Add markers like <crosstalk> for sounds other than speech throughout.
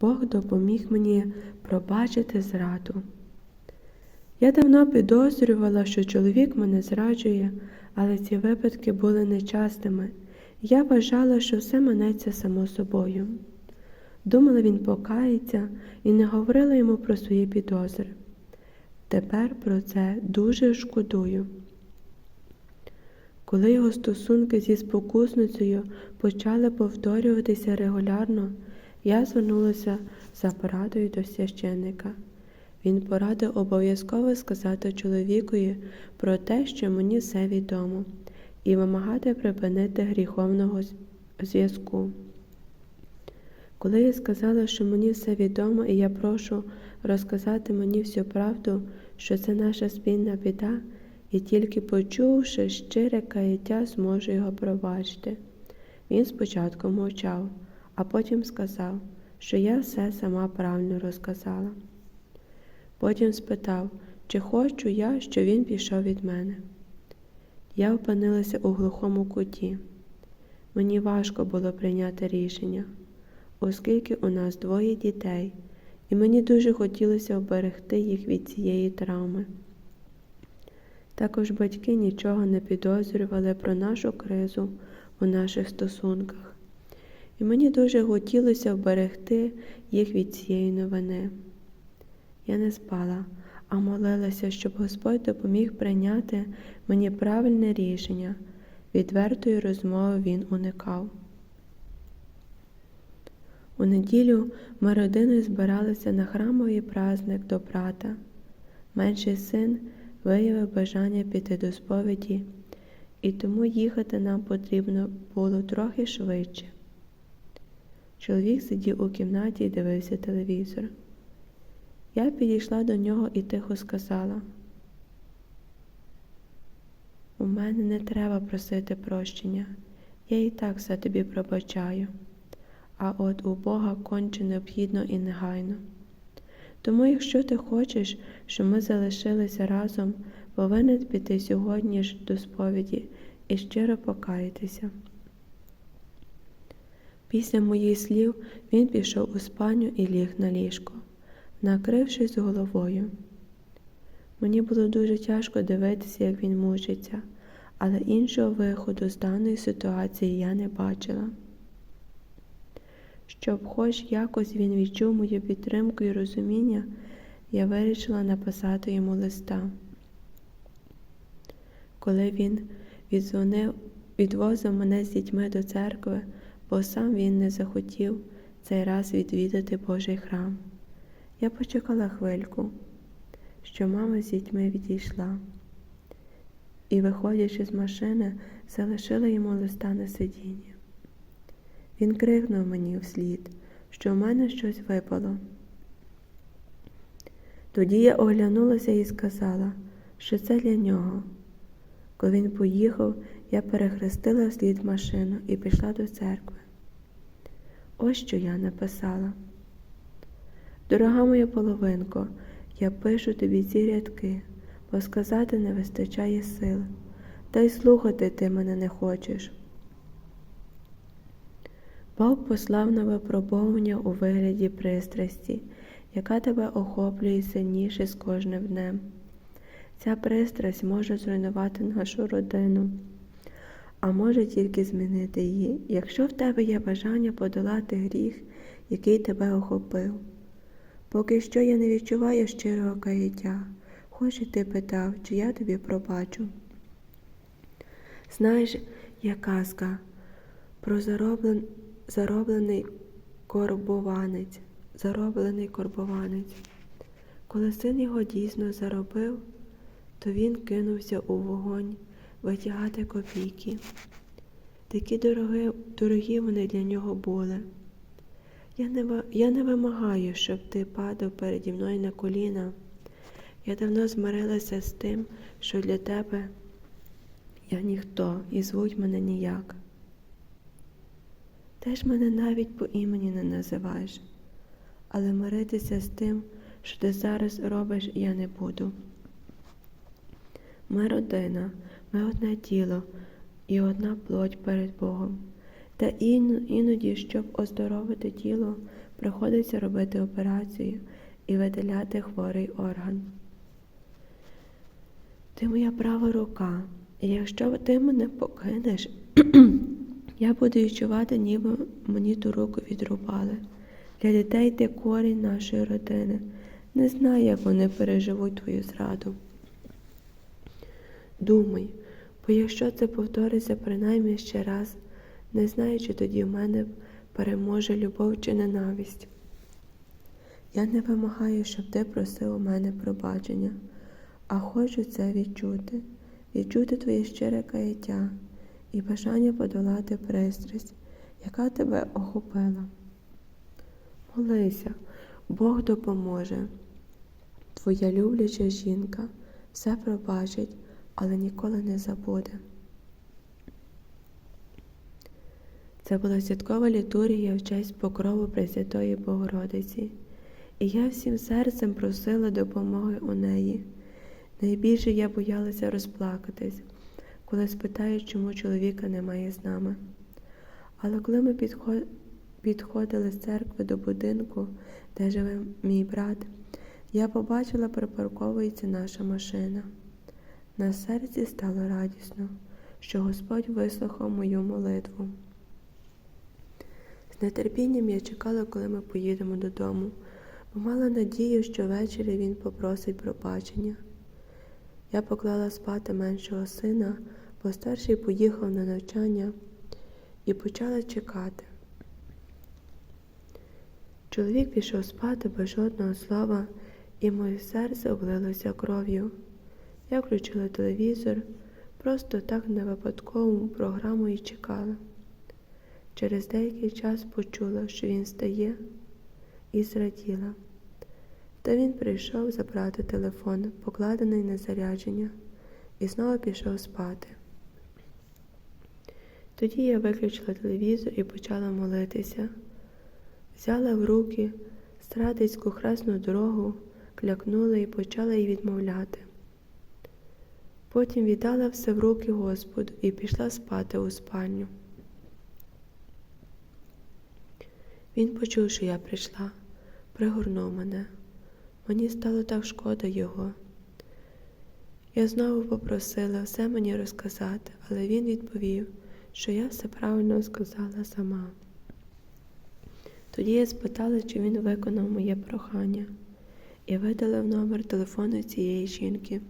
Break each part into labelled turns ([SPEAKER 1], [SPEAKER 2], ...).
[SPEAKER 1] Бог допоміг мені пробачити зраду. Я давно підозрювала, що чоловік мене зраджує, але ці випадки були нечастими. Я вважала, що все минеться само собою. Думала, він покається і не говорила йому про свої підозри. Тепер про це дуже шкодую. Коли його стосунки зі спокусницею почали повторюватися регулярно, я звернулася за порадою до священника. Він порадив обов'язково сказати чоловікові про те, що мені все відомо, і вимагати припинити гріховного зв'язку. Коли я сказала, що мені все відомо, і я прошу розказати мені всю правду, що це наша спільна біда, і тільки почувши щире каяття, зможу його пробачити. Він спочатку мовчав, а потім сказав, що я все сама правильно розказала. Потім спитав, чи хочу я, щоб він пішов від мене. Я опинилася у глухому куті. Мені важко було прийняти рішення, оскільки у нас двоє дітей, і мені дуже хотілося оберегти їх від цієї травми. Також батьки нічого не підозрювали про нашу кризу у наших стосунках, і мені дуже хотілося вберегти їх від цієї новини. Я не спала, а молилася, щоб Господь допоміг прийняти мені правильне рішення. Відвертої розмови він уникав. У неділю ми родиною збиралися на храмовий праздник до брата. Менший син виявив бажання піти до сповіді, і тому їхати нам потрібно було трохи швидше. Чоловік сидів у кімнаті і дивився телевізор. Я підійшла до нього і тихо сказала: У мене не треба просити прощення, я і так все тобі пробачаю, а от у Бога конче необхідно і негайно. Тому, якщо ти хочеш, щоб ми залишилися разом, повинен піти сьогодні ж до сповіді і щиро покаятися. Після моїх слів він пішов у спальню і ліг на ліжко накрившись головою. Мені було дуже тяжко дивитися, як він мучиться, але іншого виходу з даної ситуації я не бачила. Щоб хоч якось він відчув мою підтримку і розуміння, я вирішила написати йому листа. Коли він віддзвонив, відвозив мене з дітьми до церкви, бо сам він не захотів цей раз відвідати Божий храм. Я почекала хвильку, що мама з дітьми відійшла, і, виходячи з машини, залишила йому листа на сидіння. Він крикнув мені вслід, що в мене щось випало. Тоді я оглянулася і сказала, що це для нього. Коли він поїхав, я перехрестила вслід машину і пішла до церкви. Ось що я написала. Дорога моя половинко, я пишу тобі ці рядки, бо сказати не вистачає сил, та й слухати ти мене не хочеш. Бог послав на випробовування у вигляді пристрасті, яка тебе охоплює сильніше з кожним днем. Ця пристрасть може зруйнувати нашу родину, а може тільки змінити її, якщо в тебе є бажання подолати гріх, який тебе охопив. Поки що я не відчуваю щирого каяття, хоч і ти питав, чи я тобі пробачу. Знаєш, є казка про зароблен... зароблений корбованець, зароблений корбованець. Коли син його дійсно заробив, то він кинувся у вогонь витягати копійки. Такі дорогі, дорогі вони для нього були. Я не я не вимагаю, щоб ти падав переді мною на коліна. Я давно змирилася з тим, що для тебе я ніхто і звуть мене ніяк. Ти ж мене навіть по імені не називаєш, але миритися з тим, що ти зараз робиш, я не буду. Ми родина, ми одне тіло і одна плоть перед Богом. Та іноді, щоб оздоровити тіло, приходиться робити операцію і видаляти хворий орган. Ти моя права рука, і якщо ти мене покинеш, <clears throat> я буду відчувати, ніби мені ту руку відрубали. Для дітей ти корінь нашої родини. Не знаю, як вони переживуть твою зраду. Думай, бо якщо це повториться принаймні ще раз, не знаю, чи тоді в мене переможе любов чи ненависть. Я не вимагаю, щоб ти просив у мене пробачення, а хочу це відчути, відчути твоє щире каяття і бажання подолати пристрасть, яка тебе охопила. Молися, Бог допоможе. Твоя любляча жінка все пробачить, але ніколи не забуде. Це була святкова літургія в честь покрову Пресвятої Богородиці, і я всім серцем просила допомоги у неї. Найбільше я боялася розплакатись, коли спитають, чому чоловіка немає з нами. Але коли ми підходили з церкви до будинку, де живе мій брат, я побачила, припарковується наша машина. На серці стало радісно, що Господь вислухав мою молитву. З нетерпінням я чекала, коли ми поїдемо додому, бо мала надію, що ввечері він попросить пробачення. Я поклала спати меншого сина, бо старший поїхав на навчання і почала чекати. Чоловік пішов спати без жодного слова, і моє серце облилося кров'ю. Я включила телевізор, просто так на випадкову програму і чекала. Через деякий час почула, що він стає, і зраділа. Та він прийшов забрати телефон, покладений на зарядження, і знову пішов спати. Тоді я виключила телевізор і почала молитися. Взяла в руки страдицьку хресну дорогу, клякнула і почала їй відмовляти. Потім віддала все в руки Господу і пішла спати у спальню. Він почув, що я прийшла, пригорнув мене. Мені стало так шкода його. Я знову попросила все мені розказати, але він відповів, що я все правильно сказала сама. Тоді я спитала, чи він виконав моє прохання, і видала в номер телефону цієї жінки.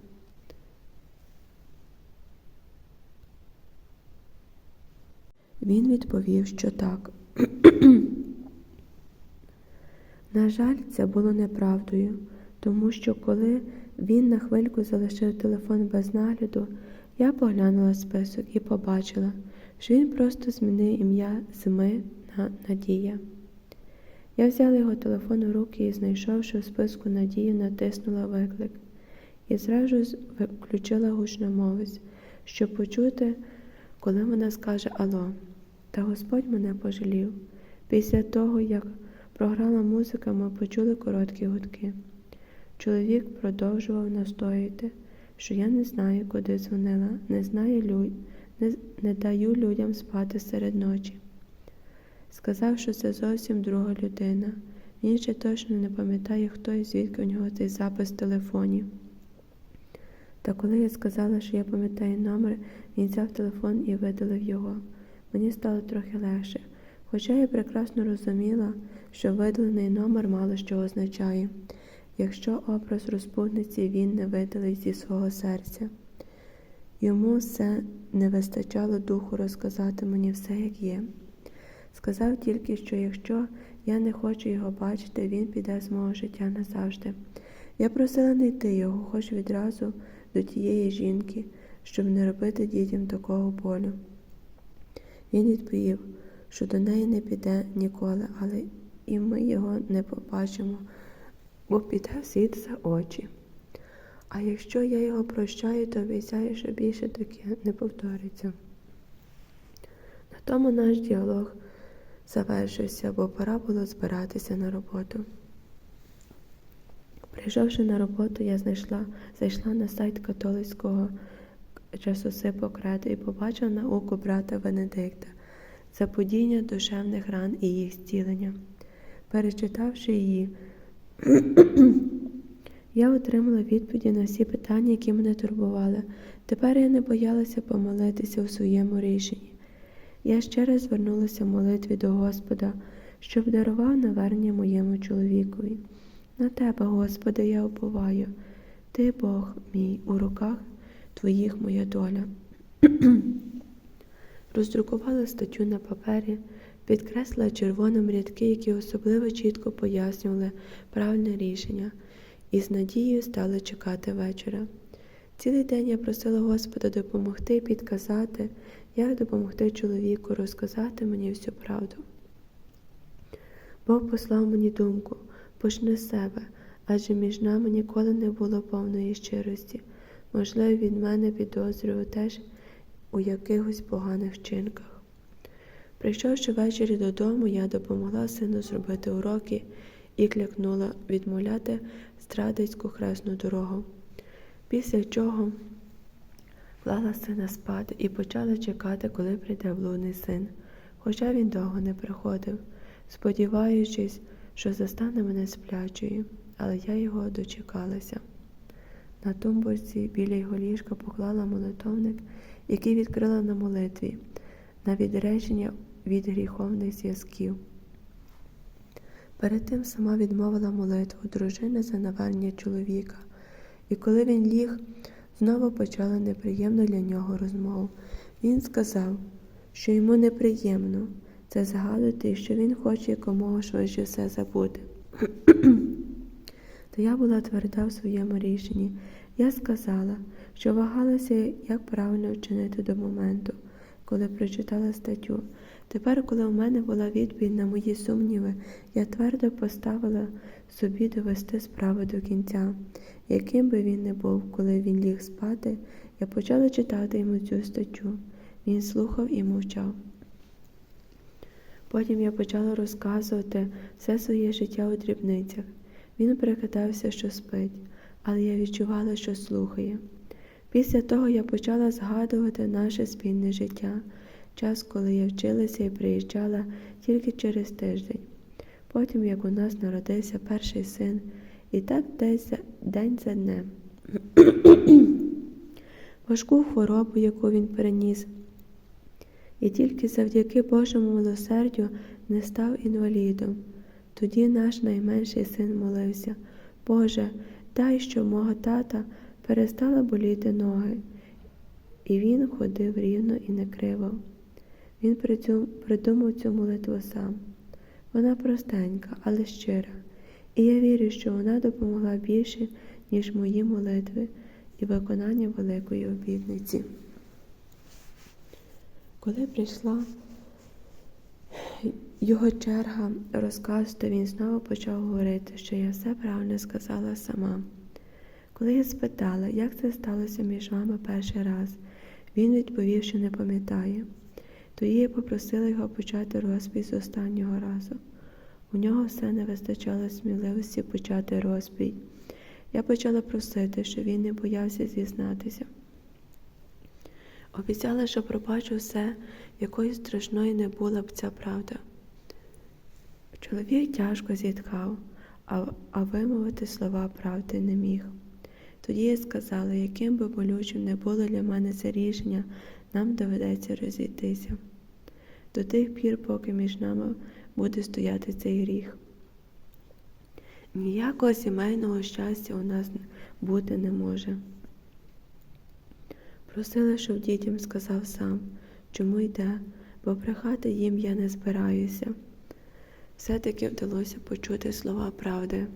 [SPEAKER 1] Він відповів, що так. <clears throat> На жаль, це було неправдою, тому що коли він на хвильку залишив телефон без нагляду, я поглянула список і побачила, що він просто змінив ім'я Зими на Надія. Я взяла його телефон у руки і, знайшовши в списку Надію, натиснула виклик і зразу включила гучномовець, щоб почути, коли вона скаже Алло. Та Господь мене пожалів. Після того, як програла музика, ми почули короткі гудки. Чоловік продовжував настояти, що я не знаю, куди дзвонила, не знаю люд... не, не даю людям спати серед ночі. Сказав, що це зовсім друга людина. Він ще точно не пам'ятає, хто і звідки у нього цей запис в телефоні. Та коли я сказала, що я пам'ятаю номер, він взяв телефон і видалив його. Мені стало трохи легше, хоча я прекрасно розуміла, що видалений номер мало що означає, якщо образ розпутниці він не видалив зі свого серця. Йому все не вистачало духу розказати мені все, як є. Сказав тільки, що якщо я не хочу його бачити, він піде з мого життя назавжди. Я просила не йти його, хоч відразу до тієї жінки, щоб не робити дітям такого болю. Він відповів, що до неї не піде ніколи, але і ми його не побачимо, бо піде світ за очі. А якщо я його прощаю, то обіцяю, що більше таке не повториться. На тому наш діалог завершився, бо пора було збиратися на роботу. Прийшовши на роботу, я знайшла, зайшла на сайт католицького часосипу Кредо і побачила науку брата Венедикта заподіння душевних ран і їх зцілення. Перечитавши її, <clears throat> я отримала відповіді на всі питання, які мене турбували. Тепер я не боялася помолитися у своєму рішенні. Я ще раз звернулася в молитві до Господа, щоб дарував навернення моєму чоловікові. На тебе, Господи, я уповаю. Ти Бог мій, у руках твоїх моя доля. <clears throat> Роздрукувала статтю на папері, підкреслила червоним рядки, які особливо чітко пояснювали правильне рішення, і з надією стала чекати вечора. Цілий день я просила Господа допомогти підказати, як допомогти чоловіку розказати мені всю правду. Бог послав мені думку почни з себе, адже між нами ніколи не було повної щирості. Можливо, від мене підозрював теж у якихось поганих вчинках. Прийшовши ввечері додому, я допомогла сину зробити уроки і клякнула відмовляти страдицьку хресну дорогу. Після чого клала сина спати і почала чекати, коли прийде блудний син, хоча він довго не приходив, сподіваючись, що застане мене сплячою, але я його дочекалася. На тумбурці біля його ліжка поклала молитовник, який відкрила на молитві, на відречення від гріховних зв'язків. Перед тим сама відмовила молитву дружини за навернення чоловіка, і коли він ліг, знову почала неприємну для нього розмову. Він сказав, що йому неприємно це згадувати що він хоче якомога швидше все забути. <clears throat> Та я була тверда в своєму рішенні. Я сказала, що вагалася, як правильно вчинити до моменту, коли прочитала статтю. Тепер, коли у мене була відповідь на мої сумніви, я твердо поставила собі довести справу до кінця. Яким би він не був, коли він ліг спати, я почала читати йому цю статтю. Він слухав і мовчав. Потім я почала розказувати все своє життя у дрібницях. Він прикидався, що спить, але я відчувала, що слухає. Після того я почала згадувати наше спільне життя, час, коли я вчилася і приїжджала тільки через тиждень. Потім, як у нас народився перший син, і так десь день за днем. <coughs> Важку хворобу, яку він переніс, і тільки завдяки Божому милосердю не став інвалідом. Тоді наш найменший син молився, Боже, дай, що мого тата перестала боліти ноги, і він ходив рівно і не криво. Він придумав цю молитву сам. Вона простенька, але щира, і я вірю, що вона допомогла більше, ніж мої молитви і виконання великої обітниці. Коли прийшла його черга розказувати, він знову почав говорити, що я все правильно сказала сама. Коли я спитала, як це сталося між вами перший раз, він відповів, що не пам'ятає. Тоді я попросила його почати розповідь з останнього разу. У нього все не вистачало сміливості почати розповідь. Я почала просити, щоб він не боявся зізнатися. Обіцяла, що пробачу все, якої страшної не була б ця правда. Чоловік тяжко зітхав, а, а вимовити слова правди не міг. Тоді я сказала, яким би болючим не було для мене це рішення, нам доведеться розійтися. До тих пір, поки між нами буде стояти цей гріх. Ніякого сімейного щастя у нас бути не може. Просила, щоб дітям сказав сам, чому йде, бо брехати їм я не збираюся. Все-таки вдалося почути слова правди.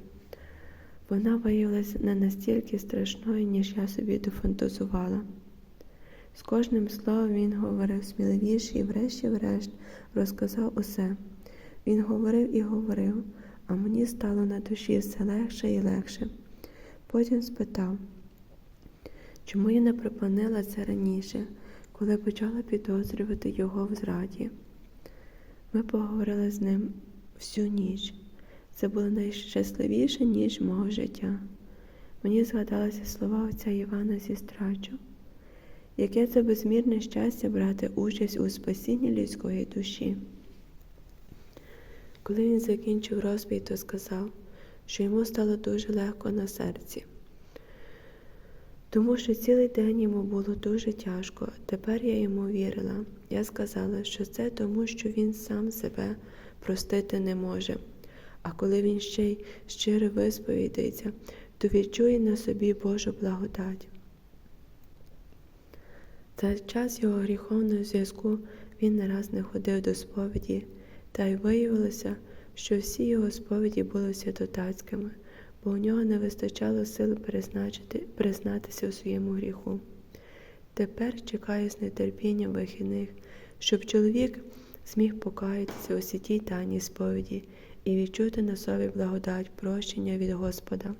[SPEAKER 1] Вона виявилася не настільки страшною, ніж я собі дофантазувала. З кожним словом він говорив сміливіше і, врешті-врешт, розказав усе. Він говорив і говорив, а мені стало на душі все легше і легше. Потім спитав, чому я не припинила це раніше, коли почала підозрювати його в зраді. Ми поговорили з ним всю ніч. Це було найщасливіша ніч мого життя. Мені згадалися слова отця Івана зі страчу. Яке це безмірне щастя брати участь у спасінні людської душі. Коли він закінчив розповідь, то сказав, що йому стало дуже легко на серці. Тому що цілий день йому було дуже тяжко. Тепер я йому вірила. Я сказала, що це тому, що він сам себе простити не може. А коли він ще й щиро висповідається, то відчує на собі Божу благодать. За час його гріховного зв'язку він не раз не ходив до сповіді, та й виявилося, що всі його сповіді були святотатськими, бо у нього не вистачало сил признатися у своєму гріху. Тепер чекаю з нетерпінням вихідних, щоб чоловік зміг покаятися у святій тайній сповіді і відчути на собі благодать прощення від Господа.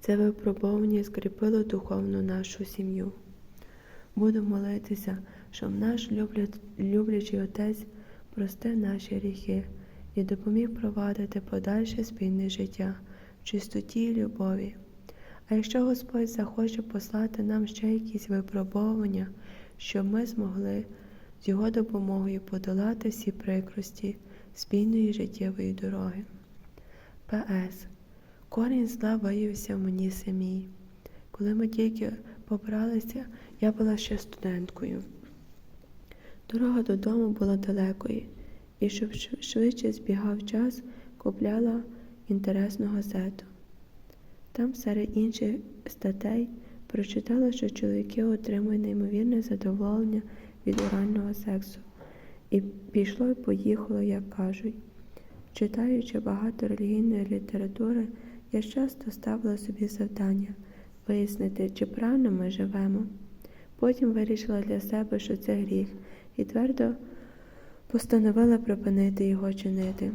[SPEAKER 1] Це випробовування скріпило духовну нашу сім'ю. Буду молитися, щоб наш люблячий Отець простив наші гріхи і допоміг провадити подальше спільне життя в чистоті і любові. А якщо Господь захоче послати нам ще якісь випробовування, щоб ми змогли з Його допомогою подолати всі прикрості спільної життєвої дороги. П.С. Корінь зла виявився мені самій. Коли ми тільки побралися, я була ще студенткою. Дорога додому була далекою, і щоб швидше збігав час, купляла інтересну газету. Там серед інших статей прочитала, що чоловіки отримують неймовірне задоволення від орального сексу. І пішло і поїхало, як кажуть. Читаючи багато релігійної літератури, я часто ставила собі завдання вияснити, чи правильно ми живемо. Потім вирішила для себе, що це гріх, і твердо постановила припинити його чинити.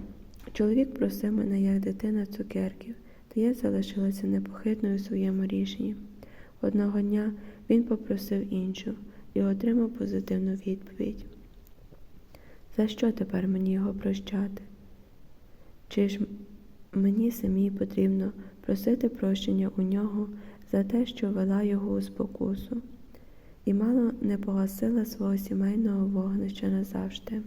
[SPEAKER 1] Чоловік просив мене як дитина цукерків, та я залишилася непохитною у своєму рішенні. Одного дня він попросив іншу і отримав позитивну відповідь. За що тепер мені його прощати? Чи ж мені самій потрібно просити прощення у нього за те, що вела його у спокусу, і мало не погасила свого сімейного вогнища назавжди.